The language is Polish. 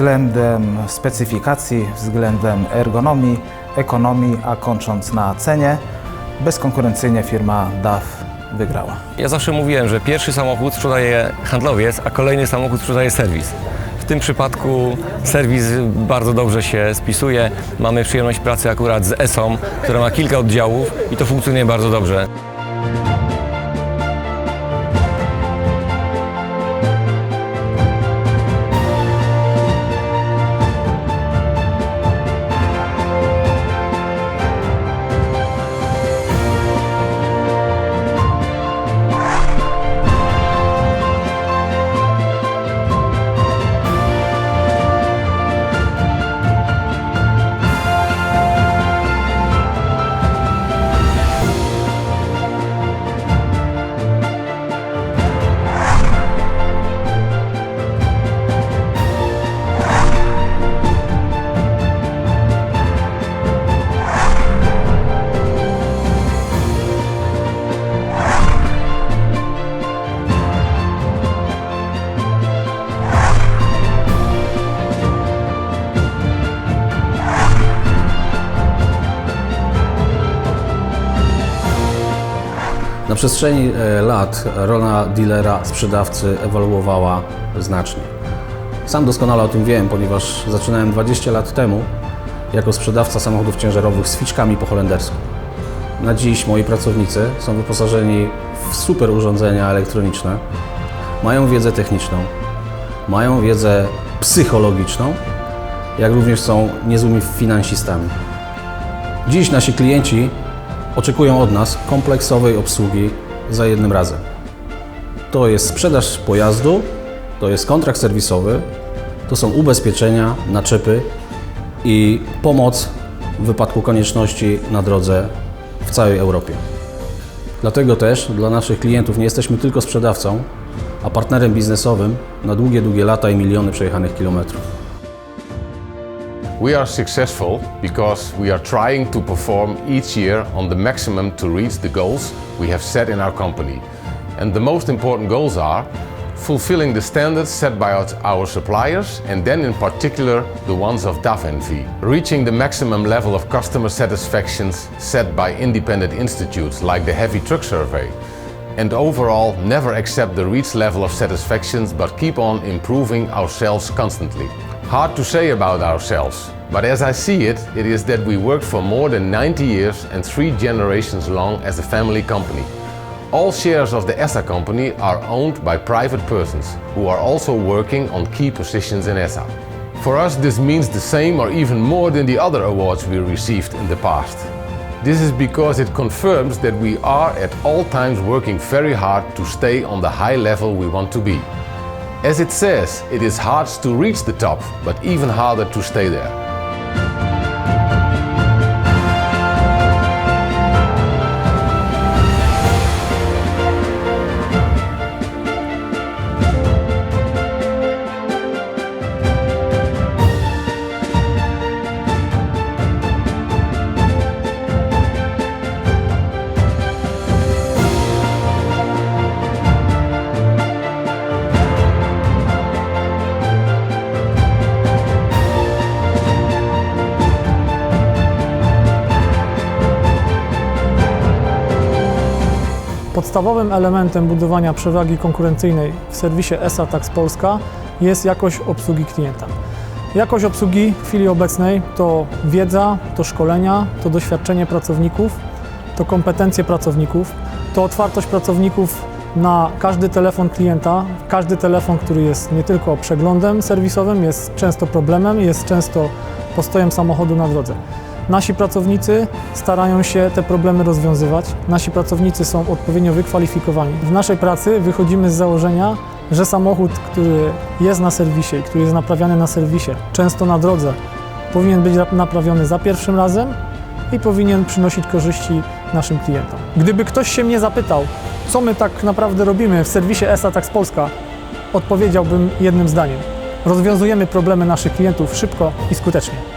względem specyfikacji, względem ergonomii, ekonomii, a kończąc na cenie, bezkonkurencyjnie firma DAF wygrała. Ja zawsze mówiłem, że pierwszy samochód sprzedaje handlowiec, a kolejny samochód sprzedaje serwis. W tym przypadku serwis bardzo dobrze się spisuje. Mamy przyjemność pracy akurat z ESOM, która ma kilka oddziałów i to funkcjonuje bardzo dobrze. Przestrzeni e, lat rola dealera, sprzedawcy ewoluowała znacznie. Sam doskonale o tym wiem, ponieważ zaczynałem 20 lat temu jako sprzedawca samochodów ciężarowych z ficzkami po holendersku. Na dziś moi pracownicy są wyposażeni w super urządzenia elektroniczne, mają wiedzę techniczną, mają wiedzę psychologiczną, jak również są niezłymi finansistami. Dziś nasi klienci oczekują od nas kompleksowej obsługi za jednym razem. To jest sprzedaż pojazdu, to jest kontrakt serwisowy, to są ubezpieczenia, naczepy i pomoc w wypadku konieczności na drodze w całej Europie. Dlatego też dla naszych klientów nie jesteśmy tylko sprzedawcą, a partnerem biznesowym na długie, długie lata i miliony przejechanych kilometrów. We are successful because we are trying to perform each year on the maximum to reach the goals we have set in our company. And the most important goals are fulfilling the standards set by our- suppliers and then in particular the ones of DAF NV. Reaching the maximum level of customer satisfactions set by independent institutes like the Heavy Truck Survey. And overall, never accept the reached level of satisfactions but keep on improving ourselves constantly. Hard to say about ourselves, but as I see it, it is that we worked for more than 90 years and three generations long as a family company. All shares of the ESSA company are owned by private persons who are also working on key positions in ESSA. For us, this means the same or even more than the other awards we received in the past. This is because it confirms that we are at all times working very hard to stay on the high level we want to be. As it says, it is hard to reach the top, but even harder to stay there. Podstawowym elementem budowania przewagi konkurencyjnej w serwisie ESA Tax Polska jest jakość obsługi klienta. Jakość obsługi w chwili obecnej to wiedza, to szkolenia, to doświadczenie pracowników, to kompetencje pracowników, to otwartość pracowników na każdy telefon klienta. Każdy telefon, który jest nie tylko przeglądem serwisowym, jest często problemem, jest często postojem samochodu na drodze. Nasi pracownicy starają się te problemy rozwiązywać. Nasi pracownicy są odpowiednio wykwalifikowani. W naszej pracy wychodzimy z założenia, że samochód, który jest na serwisie który jest naprawiany na serwisie, często na drodze, powinien być naprawiony za pierwszym razem i powinien przynosić korzyści naszym klientom. Gdyby ktoś się mnie zapytał, co my tak naprawdę robimy w serwisie ESA Tax Polska, odpowiedziałbym jednym zdaniem. Rozwiązujemy problemy naszych klientów szybko i skutecznie.